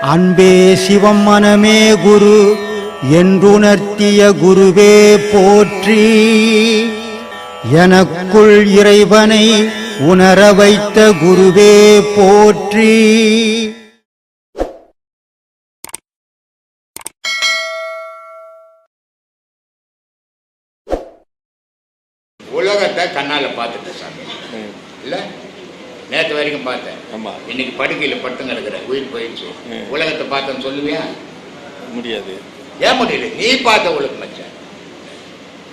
அன்பே சிவம் மனமே குரு என்றுணர்த்திய குருவே போற்றி. எனக்குள் இறைவனை உணர வைத்த குருவே போற்றி. உலகத்தை கண்ணால் பார்த்துட்டு சாமி. இல்லை? நேற்று வரைக்கும் பார்த்தேன். ஆமா. இன்னைக்கு படுக்கையில் பட்டு கிடக்குற உயிர் போயிடுச்சு. உலகத்தை பார்த்தேன்னு சொல்லுவியா? முடியாது. ஏன் முடியல? நீ பார்த்த உலகம் மச்சான்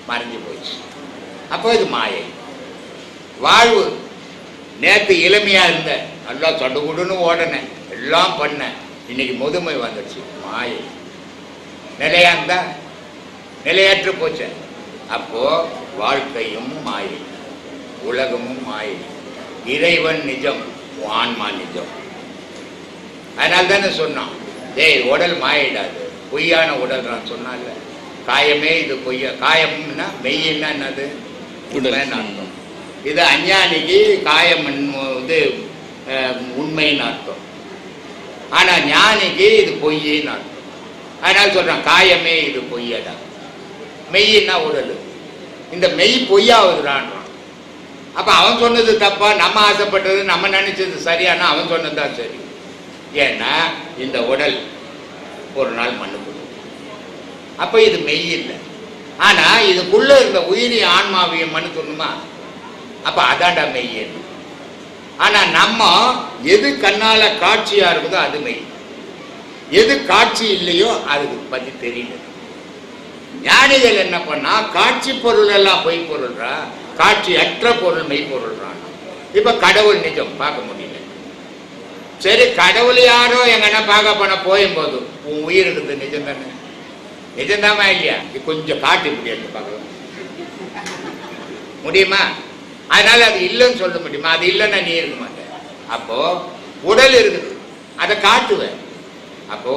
மறைஞ்சு போயிடுச்சு. அப்போ இது மாயை. வாழ்வு. நேற்று இளமையா இருந்த. எல்லாம் சடுகுடுன்னு ஓடினேன். எல்லாம் பண்ணேன். இன்னைக்கு முதுமை வந்துடுச்சு. மாயை. நிலையா இருந்தா? நிலையற்று போச்சு. அப்போ வாழ்க்கையும் மாயை. உலகமும் மாயை. இறைவன் நிஜம் ஆன்மா நிஜம். அதனால தானே சொன்னான் டேய் உடல் மாயிடாது பொய்யான உடல் நான் சொன்னால காயமே இது பொய்யா காயம்னா மெய்யின்னா என்னது? அர்த்தம். இது அஞ்ஞானிக்கு காயம் இது உண்மைன்னு அர்த்தம். ஆனா ஞானிக்கு இது பொய்யின்னு அர்த்தம். அதனால சொல்றான் காயமே இது பொய்யடா. மெய்யின்னா உடல். இந்த மெய் பொய்யாவதுடான்றான் அப்போ அவன் சொன்னது தப்பா நம்ம ஆசைப்பட்டது நம்ம நினைச்சது சரியானா அவன் சொன்னது தான் சரி. ஏன்னா இந்த உடல் ஒரு நாள் மண்ணுக்கு போகும். அப்ப இது மெய் இல்லை. ஆனா இதுக்குள்ள இருந்த உயிரி ஆன்மாவியம் மனு சொன்னுமா அப்ப அதான்டா மெய் ஆனா நம்ம எது கண்ணால காட்சியா இருக்குதோ அது மெய். எது காட்சி இல்லையோ அதுக்கு பத்தி தெரியல. ஞானிகள் என்ன பண்ணா காட்சி பொருள் எல்லாம் பொய் பொருள்ரா காட்சி அற்ற பொருள் மெய் இப்ப கடவுள் நிஜம் பார்க்க முடியல. சரி கடவுள் யாரோ எங்கன்னா பார்க்க போன போயும் போது உன் உயிர் இருக்குது நிஜம் தானே? நிஜம்தாமா இல்லையா? கொஞ்சம் காட்டி முடியாது பார்க்கலாம் முடியுமா? அதனால அது இல்லைன்னு சொல்ல முடியுமா? அது இல்லைன்னா நீ இருக்க மாட்டேன் அப்போ உடல் இருக்குது. அதை காட்டுவேன். அப்போ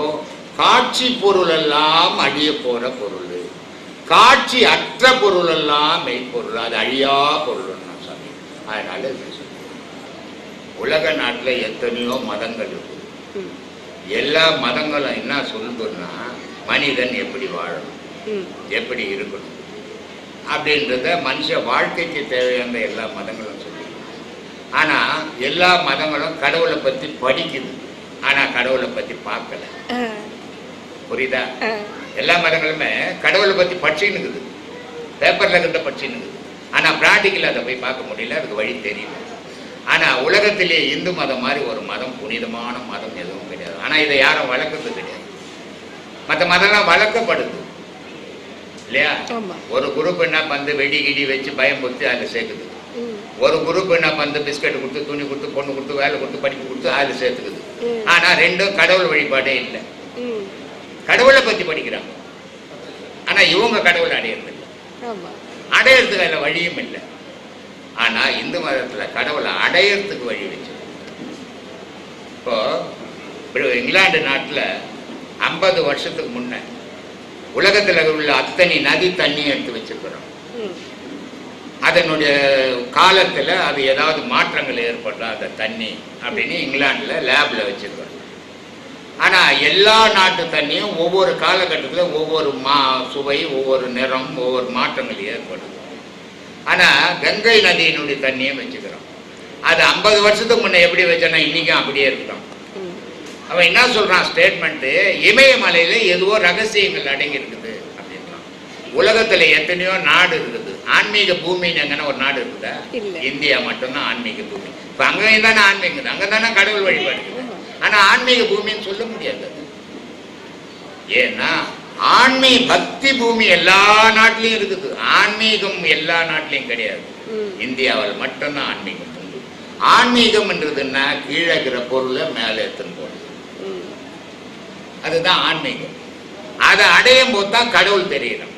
காட்சி பொருள் எல்லாம் அழிய போற பொருள். காட்சி அற்ற பொருள் எல்லாம் மெய்ப்பொருள் அது அழியா பொருள் நான் சாமி அதனால. உலக நாட்டில் எத்தனையோ மதங்கள் இருக்குது எல்லா மதங்களும் என்ன சொல்லுதுன்னா மனிதன் எப்படி வாழணும் எப்படி இருக்கணும் அப்படின்றத மனுஷ வாழ்க்கைக்கு தேவையான எல்லா மதங்களும் சொல்லி ஆனா எல்லா மதங்களும் கடவுளை பத்தி படிக்குது. ஆனா கடவுளை பத்தி பார்க்கல. புரியுதா? எல்லா மதங்களுமே கடவுளை பத்தி படிச்சுன்னு இருக்குது. பேப்பர்ல கிட்ட படிச்சுன்னு இருக்குது. ஆனா பிராக்டிக்கல் அதை போய் பார்க்க முடியல அதுக்கு வழி தெரியல. ஆனா உலகத்திலே இந்து மதம் மாதிரி ஒரு மதம் புனிதமான மதம் எதுவும் கிடையாது. ஆனா இதை யாரும் வளர்க்கறது கிடையாது. மற்ற மதம்லாம் வளர்க்கப்படுது. இல்லையா. ஒரு குரூப் என்ன வந்து வெடி கிடி வச்சு பயம் கொடுத்து அதில் சேர்க்குது. ஒரு குரூப் என்ன வந்து பிஸ்கட் கொடுத்து துணி கொடுத்து பொண்ணு கொடுத்து வேலை கொடுத்து படிப்பு கொடுத்து அதில் சேர்த்துக்குது. ம். ஆனா ரெண்டும் கடவுள் வழிபாடே இல்லை. கடவுளை பத்தி படிக்கிறாங்க. ஆனா இவங்க கடவுளை அடையிறது இல்லை அடையிறதுக்கு அதில் வழியும் இல்லை. ஆனா இந்து மதத்துல கடவுளை அடையிறதுக்கு வழி வச்சு இப்போ இங்கிலாந்து நாட்டுல ஐம்பது வருஷத்துக்கு முன்ன உலகத்துல உள்ள அத்தனை நதி தண்ணி எடுத்து வச்சிருக்கிறோம். அதனுடைய காலத்துல அது ஏதாவது மாற்றங்கள் ஏற்பட்டா அந்த தண்ணி அப்படின்னு இங்கிலாந்துல லேப்ல வச்சிருக்கிறோம் ஆனா எல்லா நாட்டு தண்ணியும் ஒவ்வொரு காலகட்டத்துல ஒவ்வொரு மா சுவை ஒவ்வொரு நிறம் ஒவ்வொரு மாற்றங்கள் ஏற்படுது. ஆனா கங்கை நதியினுடைய தண்ணியும் வச்சுக்கிறோம். அது ஐம்பது வருஷத்துக்கு முன்ன எப்படி வச்சோன்னா இன்னைக்கும் அப்படியே இருக்கட்டும் ம். அவன் என்ன சொல்றான்? ஸ்டேட்மெண்ட் இமயமலையில எதுவோ ரகசியங்கள் அடங்கி இருக்குது அப்படின்றான். உலகத்துல எத்தனையோ நாடு இருக்குது. ஆன்மீக பூமின்னு எங்கன்னா ஒரு நாடு இருக்குதா? இல்ல. இந்தியா மட்டும்தான் ஆன்மீக பூமி. இப்ப அங்கேயும் தானே ஆன்மீகம் அங்க தானே கடவுள் வழிபாடு. ஆனா ஆன்மீக பூமின்னு சொல்ல முடியாது. ஏன்னா ஆன்மீக பக்தி பூமி எல்லா நாட்டிலையும் இருக்குது. ஆன்மீகம் எல்லா நாட்டிலையும் கிடையாது. இந்தியாவில் மட்டும்தான் ஆன்மீகம் உண்டு. ஆன்மீகம்ன்றதுன்னா கீழே இருக்கிற பொருளை மேலே எடுத்துன்னு போகணும். அதுதான் ஆன்மீகம். அதை அடையும் போது தான் கடவுள் தெரியணும்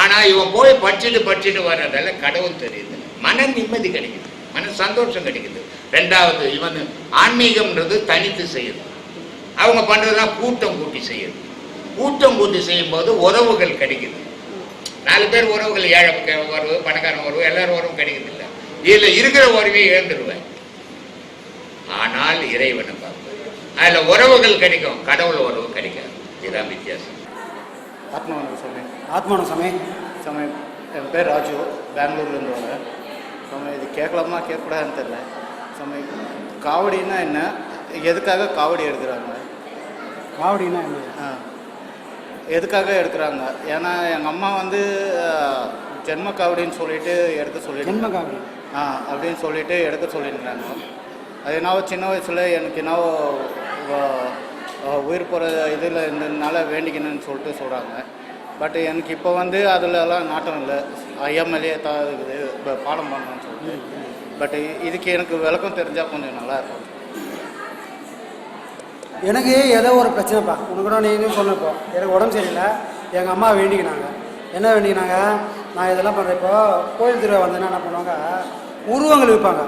ஆனா இவன் போய் படிச்சுட்டு படிச்சுட்டு வர்றதால கடவுள் தெரியுது. மன நிம்மதி கிடைக்குது. மன சந்தோஷம் கிடைக்குது. ரெண்டாவது இவன் ஆன்மீகம்ன்றது தனித்து செய்யுது. அவங்க பண்றதெல்லாம் கூட்டம் கூட்டி செய்யுது. கூட்டம் கூட்டி செய்யும் போது உறவுகள் கிடைக்குது. நாலு பேர் உறவுகள் ஏழை உறவு பணக்காரன் உறவு எல்லாரும் உறவும் கிடைக்குது இல்லை. இதில் இருக்கிற உறவையும் இழந்துருவேன். ஆனால் இறைவனை பார்ப்பேன். அதில் உறவுகள் கிடைக்கும் கடவுள் உறவு கிடைக்காது. இதுதான் வித்தியாசம். ஆத்மாவனுக்கு சமயம் ஆத்மான சமயம் சமயம் என் பேர் ராஜு. பெங்களூர்லேருந்து வரேன் சமயம் இது கேட்கலாமா? கேட்கக்கூடாதுன்னு தெரில சமயம் காவடின்னா என்ன? எதுக்காக காவடி எடுக்கிறாங்க? காவடினா என்ன? ஆ. எதுக்காக எடுக்கிறாங்க? ஏன்னா எங்கள் அம்மா வந்து ஜென்ம காவடின்னு சொல்லிட்டு எடுக்க சொல்லிட்டு ஜென்ம காவடி. ஆ அப்படின்னு சொல்லிட்டு எடுக்க சொல்லியிருந்தாங்க. அது என்னவோ சின்ன வயசில் எனக்கு என்னவோ உயிர் போகிற இதில் இருந்ததுனால வேண்டிக்கணும்னு சொல்லிட்டு சொல்கிறாங்க பட் எனக்கு இப்போ வந்து அதுலலாம் நாட்டம் இல்லை. எம்எல்ஏ தான் இருக்குது. இப்போ பாடம் பண்ணணும்னு சொல்லிட்டு. பட் இதுக்கு எனக்கு விளக்கம் தெரிஞ்சால் கொஞ்சம் நல்லா இருக்கும். எனக்கு ஏதோ ஒரு பிரச்சனைப்பா. உனக்கு கூட நீங்களும் சொன்னப்போ எனக்கு உடம்பு சரியில்லை. எங்கள் அம்மா வேண்டிக்கினாங்க. என்ன வேண்டிக்கினாங்க? நான் இதெல்லாம் பண்ணுறேன் இப்போ கோயில் திருவிழா வந்தேன்னா என்ன பண்ணுவாங்க? உருவங்கள் விற்பாங்க.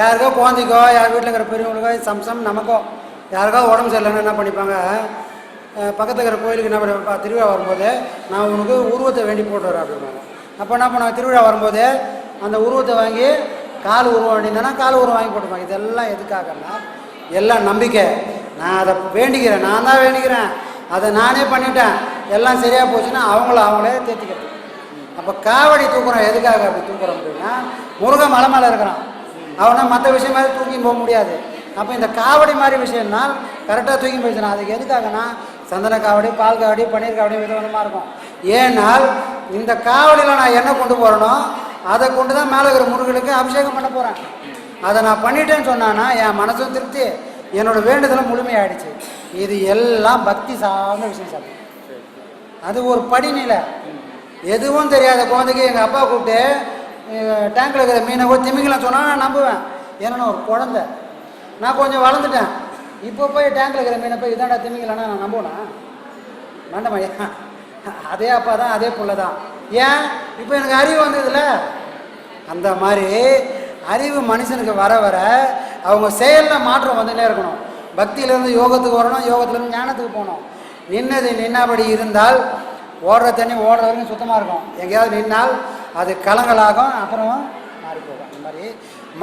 யாருக்கோ குழந்தைக்கோ யார் வீட்டில் இருக்கிற பெரியவங்களுக்கோ சம்சம் நமக்கோ யாருக்கோ உடம்பு சரியில்லைன்னு என்ன பண்ணிப்பாங்க? பக்கத்துல இருக்கிற கோயிலுக்கு என்ன பண்ணுவாங்க திருவிழா வரும்போது நான் உனக்கு உருவத்தை வேண்டி போட்டு வரேன் அப்போ என்ன பண்ணுவாங்க திருவிழா வரும்போது அந்த உருவத்தை வாங்கி கால் உருவம் வேண்டியிருந்தேன்னா கால் உருவம் வாங்கி போட்டுப்பாங்க இதெல்லாம் எதுக்காகன்னா எல்லாம் நம்பிக்கை. நான் அதை வேண்டிக்கிறேன் நான் தான் வேண்டிக்கிறேன். அதை நானே பண்ணிட்டேன். எல்லாம் சரியாக போச்சுன்னா அவங்கள அவங்களே தேர்த்திக்கிறது அப்போ காவடி தூக்குறோம் எதுக்காக அப்படி தூக்குறோம் அப்படின்னா முருகன் மலை மேலே இருக்கிறான். அவனை மற்ற விஷயம் மாதிரி தூக்கி போக முடியாது. அப்போ இந்த காவடி மாதிரி விஷயம்னா கரெக்டாக தூக்கி போயிடுச்சுனா அதுக்கு எதுக்காகனா சந்தன காவடி பால் காவடி பன்னீர் காவடி விதவிதமாக இருக்கும். ஏனால் இந்த காவடியில் நான் என்ன கொண்டு போகிறேனோ அதை கொண்டு தான் மேலே இருக்கிற முருகனுக்கு அபிஷேகம் பண்ண போகிறேன் அதை நான் பண்ணிட்டேன்னு சொன்னான்னா என் மனசும் திருப்தி. என்னோட வேண்டுதலும் முழுமையாயிடுச்சு. இது எல்லாம் பக்தி சார்ந்த விஷயம் சார். அது ஒரு படிநிலை. எதுவும் தெரியாத குழந்தைக்கு எங்கள் அப்பா கூப்பிட்டு டேங்கில் இருக்கிற மீனை கூட திமிங்கலாம் சொன்னால் நான் நம்புவேன். ஏன்னா ஒரு குழந்தை. நான் கொஞ்சம் வளர்ந்துட்டேன். இப்போ போய் டேங்கில் இருக்கிற மீனை போய் இதாண்டா திமிங்கலான்னா நான் நம்புவேனா? வேண்டாமையா அதே அப்பா தான் அதே புள்ள தான். ஏன்? இப்போ எனக்கு அறிவு வந்ததுல. அந்த மாதிரி அறிவு மனுஷனுக்கு வர வர அவங்க செயலில் மாற்றம் வந்துகிட்டே இருக்கணும். பக்தியிலேருந்து யோகத்துக்கு வரணும் யோகத்துலேருந்து ஞானத்துக்கு போகணும். நின்னது நின்னபடி இருந்தால் ஓடுற தண்ணி ஓடுற வரைக்கும் சுத்தமாக இருக்கும். எங்கேயாவது நின்னால் அது கலங்கலாகும் அப்புறம் மாறி போகும் அந்த மாதிரி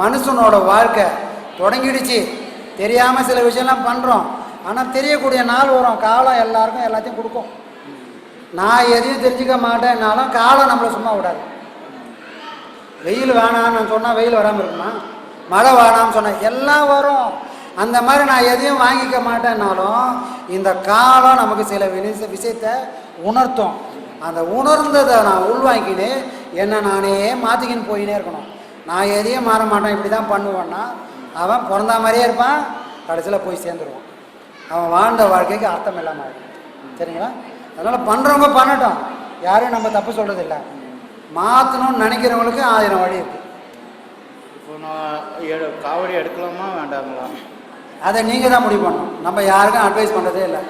மனுஷனோட வாழ்க்கை தொடங்கிடுச்சு. தெரியாமல் சில விஷயம்லாம் பண்ணுறோம் ஆனால் தெரியக்கூடிய நாள் வரும். காலம் எல்லாருக்கும் எல்லாத்தையும் கொடுக்கும். நான் எதையும் தெரிஞ்சுக்க மாட்டேன்னாலும் காலம் நம்மளை சும்மா விடாது. வெயில் வேணாம்னு நான் சொன்னால் வெயில் வராமல் இருக்குமா? மழை வேணாம்னு சொன்னேன் எல்லாம் வரும். அந்த மாதிரி நான் எதையும் வாங்கிக்க மாட்டேன்னாலும் இந்த காலம் நமக்கு சில விஷயத்தை உணர்த்தும். அந்த உணர்ந்ததை நான் உள்வாங்கிக்கின்னு என்னை நானே மாற்றிக்கின்னு போயினே இருக்கணும். நான் எதையும் மாற மாட்டேன். இப்படி தான் பண்ணுவேன்னா அவன் பிறந்த மாதிரியே இருப்பான். கடைசியில் போய் சேர்ந்துருவான். அவன் வாழ்ந்த வாழ்க்கைக்கு அர்த்தம் இல்லாமல் ஆயிடும். சரிங்களா? அதனால் பண்ணுறவங்க பண்ணட்டும். யாரையும் நம்ம தப்பு சொல்கிறது இல்லை மாற்றணும்னு நினைக்கிறவங்களுக்கு ஆயிரம் வழி இருக்குது இப்போ நான் காவடி எடுக்கலாமா வேண்டாங்களா? அதை நீங்கள் தான் முடிவு பண்ணணும். நம்ம யாருக்கும் அட்வைஸ் பண்ணுறதே இல்லை.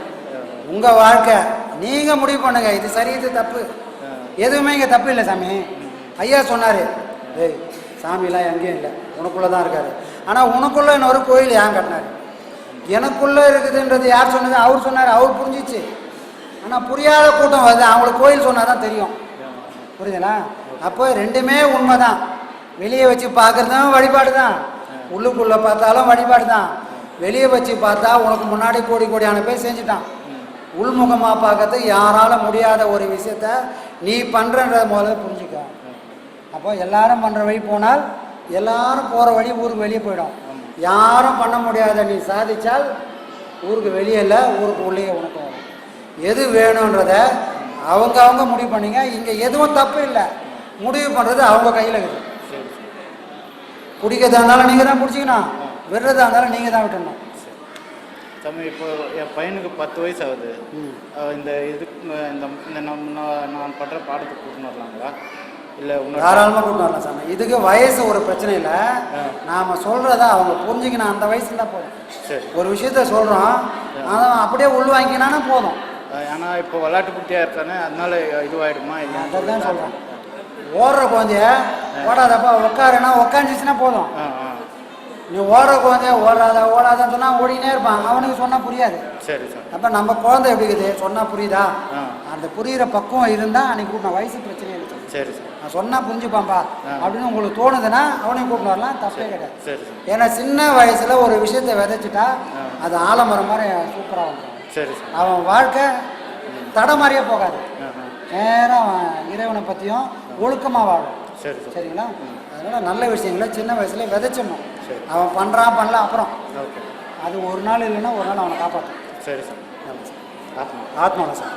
உங்கள் வாழ்க்கை நீங்கள் முடிவு பண்ணுங்க. இது சரி இது தப்பு. எதுவுமே இங்கே தப்பு இல்லை சாமி. ஐயா சொன்னார் ஏய் சாமிலாம் எங்கேயும் இல்லை. உனக்குள்ளே தான் இருக்காரு. ஆனால் உனக்குள்ளே இன்னொரு கோயில் ஏன் கட்டினார்? எனக்குள்ளே இருக்குதுன்றது யார் சொன்னது? அவர் சொன்னார் அவர் புரிஞ்சிச்சு. ஆனால் புரியாத கூட்டம் வருது. அவங்களுக்கு கோயில் சொன்னால் தான் தெரியும். புரியுதுங்களா? அப்போ ரெண்டுமே உண்மை தான் வெளியே வச்சு பார்க்குறதும் வழிபாடு தான் உள்ளுக்குள்ளே பார்த்தாலும் வழிபாடு தான் வெளியே வச்சு பார்த்தா உனக்கு முன்னாடி கோடி கோடியான பேர் செஞ்சுட்டான். உள்முகமாக பார்க்கறது யாரால முடியாத ஒரு விஷயத்த நீ பண்ணுறன்றத முதல்ல புரிஞ்சுக்க. அப்போ எல்லாரும் பண்ணுற வழி போனால் எல்லாரும் போகிற வழி ஊருக்கு வெளியே போயிடும். யாரும் பண்ண முடியாத நீ சாதிச்சால் ஊருக்கு வெளியே இல்லை ஊருக்கு உள்ளே உனக்கு வரும். எது வேணுன்றத அவங்க அவங்க முடிவு பண்ணீங்க. இங்கே எதுவும் தப்பு இல்லை. முடிவு பண்ணுறது அவங்க கையில் இருக்குது குடிக்கிறதா இருந்தாலும் நீங்கள் தான் பிடிச்சிக்கணும் விடுறதா இருந்தாலும் நீங்கள் தான் விட்டுடணும் தம்பி இப்போ என் பையனுக்கு பத்து வயசு ஆகுது இந்த இதுக்கு இந்த நம்ம நான் நான் பண்ணுற பாடத்துக்கு கூட்டின்னு வரலாங்களா? இல்லை தாராளமாக கூட்டு வரலாம் சாமி. இதுக்கு வயசு ஒரு பிரச்சனை இல்லை. நாம் சொல்கிறத அவங்க புரிஞ்சுக்கணும் அந்த வயசுல தான் போதும். சரி. ஒரு விஷயத்த சொல்கிறோம் அதை அப்படியே உள்வாங்கினானா போதும். அஹ் ஏன்னா இப்போ விளையாட்டு குட்டியாக இருக்கானே அதனால இதுவாயிடுமா அதை தான் சொல்கிறேன் ஓடுற குழந்தைய ஓடாதப்பா உட்காருன்னா உட்காந்துச்சுன்னா போதும். நீ ஓடுற குழந்தைய ஓடாத ஓடாதன்னு சொன்னால் ஓடினே இருப்பான். அவனுக்கு சொன்னால் புரியாது. சரி சார். அப்போ நம்ம குழந்தை எப்படி இருக்குது? சொன்னால் புரியுதா? அந்த புரிகிற பக்குவம் இருந்தால் அன்னைக்கு கூட்டின வயசு பிரச்சனை இல்லை சரி சார். நான் சொன்னால் புரிஞ்சுப்பான்பா. அப்படின்னு உங்களுக்கு தோணுதுன்னா அவனையும் கூப்பிட்டு வரலாம். தப்பே கிடையாது. ஏன்னா சின்ன வயசில் ஒரு விஷயத்தை விதைச்சிட்டா. அது ஆலமரம் மாதிரி சூப்பராக வந்துடும் அவன் வாழ்க்கை தடமாறியே போகாது. நேராக அவன் இறைவனை பற்றியும் ஒழுக்கமாக வாழும். சரி சார். சரிங்களா? அதனால் நல்ல விஷயங்களை சின்ன வயசுல விதைச்சிடணும். அவன் பண்ணுறான் பண்ணல அப்புறம். அது ஒரு நாள் இல்லைன்னா ஒரு நாள் அவனை காப்பாற்றும் சரி சார். ஆத்மா. ஆத்மாவில் சார்?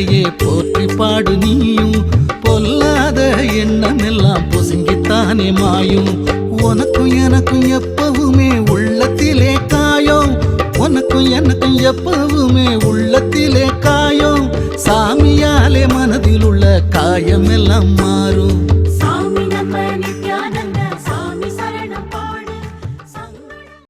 சித்தரையே போற்றி பாடு நீயும் பொல்லாத எண்ணம் எல்லாம் பொசுங்கித்தானே மாயும். உனக்கும் எனக்கும் எப்பவுமே உள்ளத்திலே காயம். உனக்கும் எனக்கும் எப்பவுமே உள்ளத்திலே காயம். சாமியாலே மனதில் உள்ள காயம் எல்லாம் மாறும்.